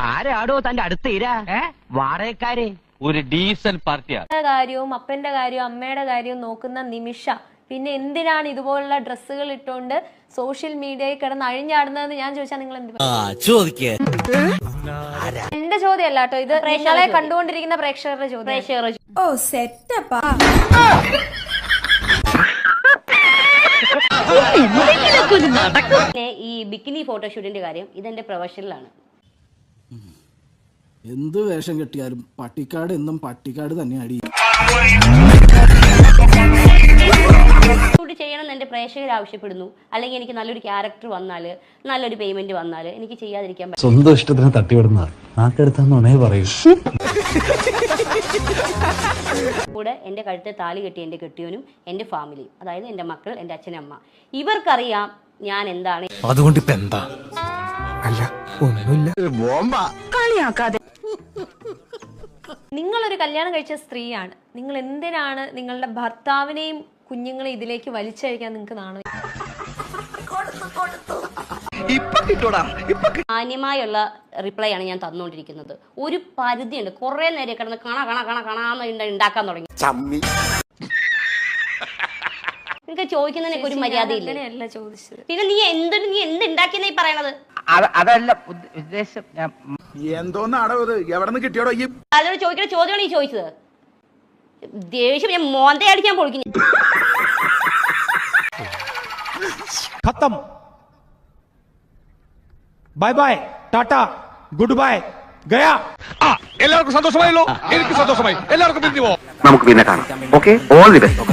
ആരാടോ തന്റെ അടുത്ത് ഇരാ? വാടകക്കാരെ. ഒരു ഡീസൽ പാർട്ടിയാ അമ്മയുടെ കാര്യവും അപ്പന്റെ കാര്യവും അമ്മയുടെ കാര്യവും നോക്കുന്ന നിമിഷ. പിന്നെ എന്തിനാണ് ഇതുപോലുള്ള ഡ്രസ്സുകൾ ഇട്ടുകൊണ്ട് സോഷ്യൽ മീഡിയയിൽ കിടന്ന് അഴിഞ്ഞാടുന്നതെന്ന് ഞാൻ ചോദിച്ചാൽ നിങ്ങൾ എന്ത് എന്റെ ചോദിക്കേ. എന്റെ ചോദ്യമല്ല കേട്ടോ ഇത് പ്രേക്ഷകളെ കണ്ടുകൊണ്ടിരിക്കുന്ന പ്രേക്ഷകരുടെ ചോദ്യം. ഓ സെറ്റപ്പാ. ഈ ബിക്കിനി ഫോട്ടോഷൂട്ടിന്റെ കാര്യം ഇതെന്റെ പ്രൊഫഷണലാണ് എന്ത് വേഷം കെട്ടിയാലും പട്ടിക്കാട് എന്നും പട്ടിക്കാട് തന്നെ അടി. ഷൂട്ട് ചെയ്യണം എന്ന് എന്റെ പ്രേക്ഷകർ ആവശ്യപ്പെടുന്നു. അല്ലെങ്കിൽ എനിക്ക് നല്ലൊരു ക്യാരക്ടർ വന്നാൽ നല്ലൊരു പേയ്മെന്റ് വന്നാൽ എനിക്ക് ചെയ്യാതിരിക്കാൻ പറ്റും സ്വന്തം ഇഷ്ടത്തിന് തട്ടിവിടുന്ന നാക്കെടുത്താന്നുണേ പറയൂ. കൂടെ എന്റെ കഴുത്തെ താലി കെട്ടി എന്റെ കെട്ടിയവനും എന്റെ ഫാമിലിയും അതായത് എന്റെ മക്കൾ എന്റെ അച്ഛനമ്മ. ഇവർക്കറിയാം ഞാൻ എന്താണ് അതുകൊണ്ട് ഇപ്പൊ എന്താ നിങ്ങളൊരു കല്യാണം കഴിച്ച സ്ത്രീയാണ്. നിങ്ങൾ എന്തിനാണ് നിങ്ങളുടെ ഭർത്താവിനെയും കുഞ്ഞുങ്ങളെ ഇതിലേക്ക് വലിച്ചഴിക്കാൻ നിങ്ങൾക്ക് നാണോ? മാന്യമായുള്ള റിപ്ലൈ ആണ് ഞാൻ തന്നുകൊണ്ടിരിക്കുന്നത്. ഒരു പരിധിയുണ്ട്. കുറെ നേരം കിടന്ന് കണ കണ കണ കണാന്ന് ഉണ്ടാക്കാൻ തുടങ്ങി. നിങ്ങൾക്ക് ചോദിക്കുന്നതിനൊക്കെ ഒരു മര്യാദയില്ല അങ്ങനെയല്ല ചോദിച്ചത് പിന്നെ നീ എന്തൊരു നീ എന്ത് ഉണ്ടാക്കിയെന്നാ ഈ പറയണത് അതല്ല ഉദ്ദ- ഉദ്ദേശം ഞാൻ എന്തോന്നാടോ ഇത് എവിടെ നിന്ന് കിട്ടിയോടോ ഈ അതിനോട് ചോദിക്കുന്ന ചോദ്യമാണ് ഈ ചോദിച്ചത് ദേഷ്യം ഞാൻ മോന്ത അടിക്കാൻ പൊളിക്കുന്നു खत्म bye bye tata good bye गया എല്ലാവർക്കും സന്തോഷമായല്ലോ എനിക്ക് സന്തോഷമായി എല്ലാവർക്കും പിരിഞ്ഞു പോവാം നമുക്ക് പിന്നെ കാണാം. Okay all the best